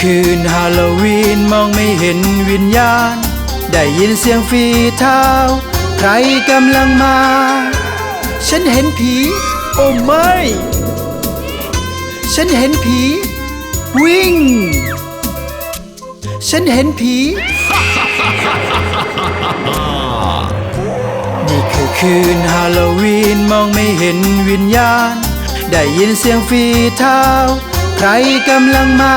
คืนฮาโลวีนมองไม่เห็นวิญญาณ ได้ยินเสียงฝีเท้า ใครกำลังมา ฉันเห็นผี โอ้ไม่ ฉันเห็นผี วิ่ง ฉันเห็นผี นี่คือคืนฮาโลวีนมองไม่เห็นวิญญาณ ได้ยินเสียงฝีเท้า ใครกำลังมา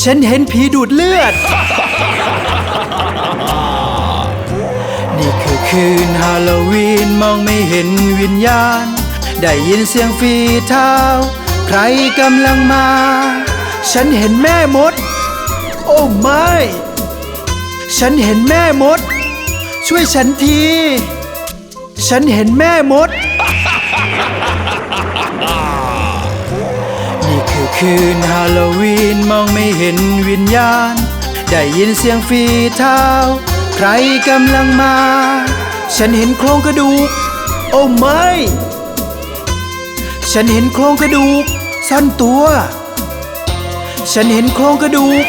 ฉันเห็นผีดูดเลือด นี่คือคืนฮาโลวีนมองไม่เห็นวิญญาณ ได้ยินเสียงฝีเท้า ใครกำลังมา ฉันเห็นแม่มด โอ้ไม่ ฉันเห็นแม่มด ช่วยฉันที ฉันเห็นแม่มด คืนฮาโลวีนมองไม่เห็นวิญญาณ ได้ยินเสียงฝีเท้า ใครกำลังมา ฉันเห็นโครงกระดูก โอ้ไม่ ฉันเห็นโครงกระดูก สั้นตัว ฉันเห็นโครงกระดูก